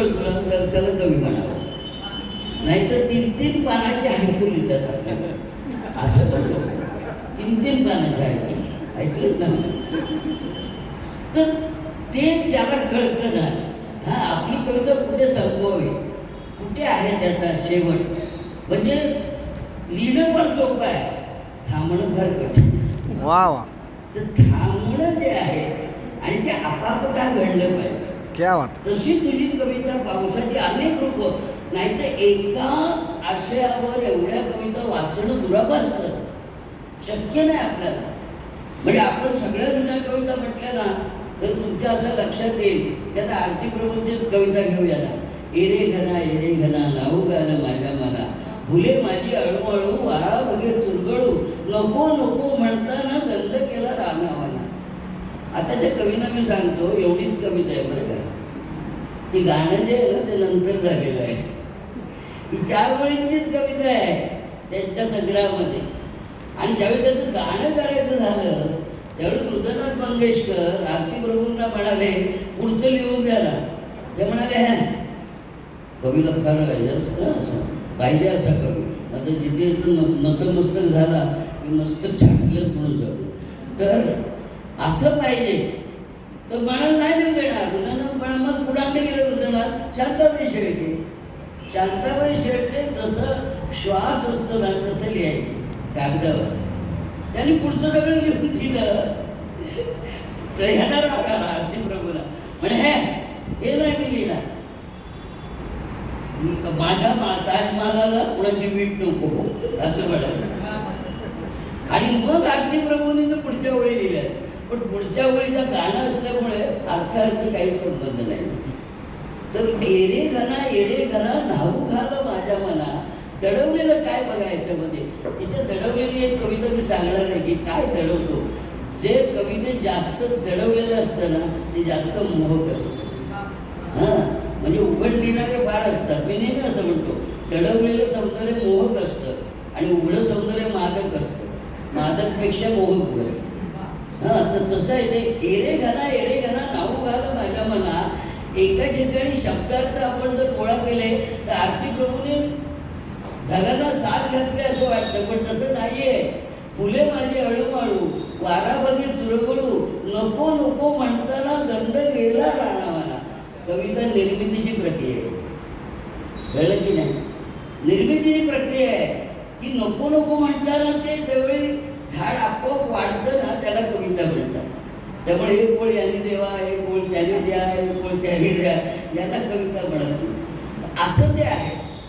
कळतो ना तर त्याला कवी म्हणावं नाहीतर तीन तीन पानाचे हायकून लिहितात आपल्याकडे. असं म्हणतो. तीन तीन पानाचे हायकून. ऐकलं ना? तर ते ज्याला कळतं ना हा आपली कविता कुठे संपवावी? कुठे आहे त्याचा शेवट? म्हणजे लिहिणं फार सोपं आहे. थांबणं फार कठीण आहे. वा वा. तर थांबणं जे आहे आणि ते आपाप काय घडलं पाहिजे. क्या बात तशी तुझी कविता पावसाची अनेक रूप नाही तर एकाच आशयावर एवढ्या कविता वाचणं दुराभासतं शक्य नाही आपल्याला. म्हणजे आपण सगळ्या जुन्या कविता म्हटल्या ना तर तुमच्या असं लक्षात येईल की आता आरती प्रबोधित कविता घेऊया ना एरे घना एरे घना लावू गाणं माझ्या मना. फुले माझी अळूअळू वाळा वगैरे चुरगळू. नको नको म्हणताना गंध केला रानावाना. आताच्या कवींना मी सांगतो एवढीच कविता आहे बरं का. ते गाणं जे आहे ना ते नंतर झालेलं आहे. ही चार ओळींचीच कविता आहे त्यांच्या संग्रहामध्ये. आणि ज्यावेळी त्याचं गाणं करायचं झालं त्यावेळी मृदनाथ मंगेशकर आरती प्रभूंना म्हणाले पुढचं लिहून द्याला ते म्हणाले ह्या कवीला फार जास्त असं पाहिजे असा कवी. आता जिथे तो न- नतमस्तक झाला की मस्तक छाटलं म्हणून जाऊ. तर असं पाहिजे तर मनाला नाही देऊ देणार? पण म्हणा मग पुढाकडे गेलं हृदयनाथ शांताबाई शेळके. शांताबाई शेळके जसं श्वास असतो ना तसं लिहायचे. कागदावर. त्यांनी पुढचं सगळं लिहून दिलं. तर ह्याला राग प्रभूला. म्हणे हे हे नाही मी लिहिणार. माझ्या मा कुणाची वीट नको असं म्हणाल. आणि मग आरती प्रभू जर पुढच्या ओळी लिहिल्या पण पुढच्या ओळीचं गाणं असल्यामुळे अर्थार्थ काही संबंध नाही. तर एरे घना एरे घना धावू घाल माझ्या मना. दडवलेलं काय बघा याच्यामध्ये तिच्या दडवलेली एक कविता मी सांगणार आहे की काय दडवतो? जे कविते जास्त दडवलेलं असतं ना ते जास्त मोहक असतं. हां? म्हणजे उघड लिहिणारे फार असतात. मी नेहमी असं म्हणतो दडवलेलं सौंदर्य मोहक असतं आणि उघडं सौंदर्य मादक असतं. मादकपेक्षा मोहक बरं. तर तसं आहे ते. एरे घाला एरे घाला नाऊ घाला माझ्या मला एका ठिकाणी शब्दार्थ आपण जर गोळा केले तर आरती प्रभूने ढगांना साथ घातली असं वाटतं पण तसं नाहीये. फुले माझी अळूमाळू वारा बघे चुरगळू नको नको म्हणताना गंध गेला राणावाला कविता निर्मितीची प्रक्रिया आहे. कळलं की नाही? निर्मितीची प्रक्रिया आहे की नको नको म्हणताना ते ज्यावेळी झाड आपोआप वाढतं ना त्याला त्यामुळे एक ओळ यांनी देवा एक ओळ त्याने द्या एक ओळ त्याने द्या याला कविता म्हणत नाही. असं ते आहे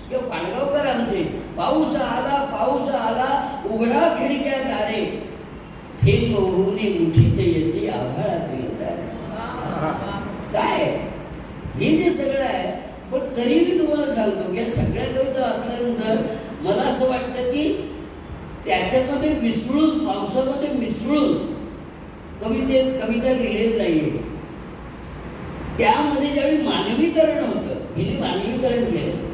किंवा पाडगावकर आमचे पाऊस आला पाऊस आला उघडा खिडक्या दारे. थेंब होऊन मुठीत येते आभाळातील दारे काय? आहे? हे जे सगळं आहे पण तरी मी तुम्हाला सांगतो या सगळ्या कविता असल्यानंतर मला असं वाटतं की त्याच्यामध्ये मिसळून पावसामध्ये मिसळून कविते कविता लिहिलेली नाहीये. त्यामध्ये ज्यावेळी मानवीकरण होतं हिने मानवीकरण केलं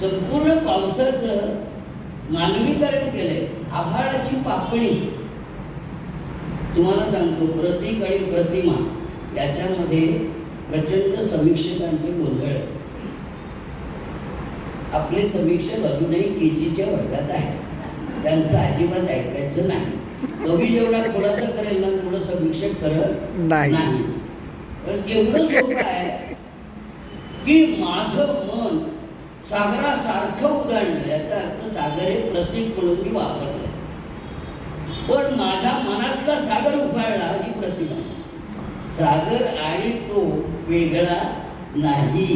संपूर्ण पावसाचं मानवीकरण केलंय. आभाळाची पापणी. तुम्हाला सांगतो प्रतीक आणि प्रतिमा याच्यामध्ये प्रचंड समीक्षकांचे गोंधळ आपले समीक्षक अजूनही के जीच्या वर्गात आहेत. त्यांचं अजिबात ऐकायचं नाही. कवी जेवढा खुलासा करेल ना तेवढं समीक्षक करत नाही. एवढं सोपं आहे की माझं मन सागरासारखं उदाहरणं याचा अर्थ सागर हे प्रतीक म्हणून मी वापरलं पण माझ्या मनातला सागर उफाळला ही प्रतिमा. सागर आणि तो वेगळा नाही.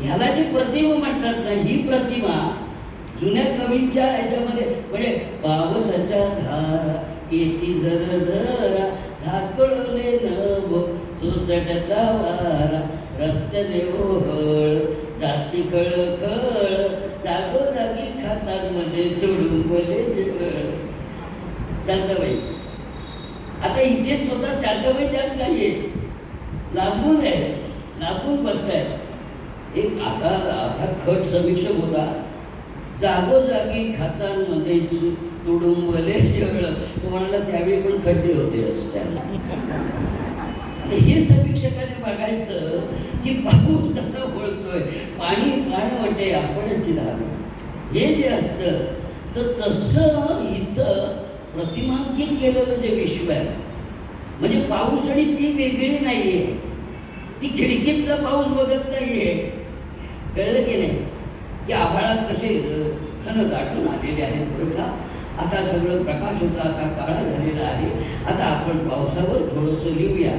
ह्याला जी प्रतिमा म्हणतात ना ही प्रतिमा जुन्या कवींच्या याच्यामध्ये म्हणजे पावसाच्या धारा येती जर जरा झाकळले नभो सोसटचा वारा रस्त्याने ओहळ जाती खळ खळ जागोजागी खाचांमध्ये चढून जळ शांताबाई आता इथे स्वतः शांताबाई त्यात नाहीये. लांबून आहे लांबून बघताय. एक आता असा खट समीक्षक होता जागोजागी खाचांमध्ये चूक तुडुंबले जळ तो म्हणाला त्यावेळी पण खड्डे होते रस्त्याला. आता हे समीक्षकाने बघायचं की पाऊस कसा वळतोय पाणी गाणं वाटे आपणच धावं हे जे असतं तर तसं हिचं प्रतिमांकित केलेलं जे विश्व आहे म्हणजे पाऊस आणि ती वेगळी नाही आहे ती खिडकीतला पाऊस बघत नाही आहे कळलं की नाही? की आभाळात कसे अ, खन दाटून आलेले आहेत बरं का? आता सगळं प्रकाश होता आता काळा झालेला आहे. आता आपण पावसावर थोडंसं लिहूया.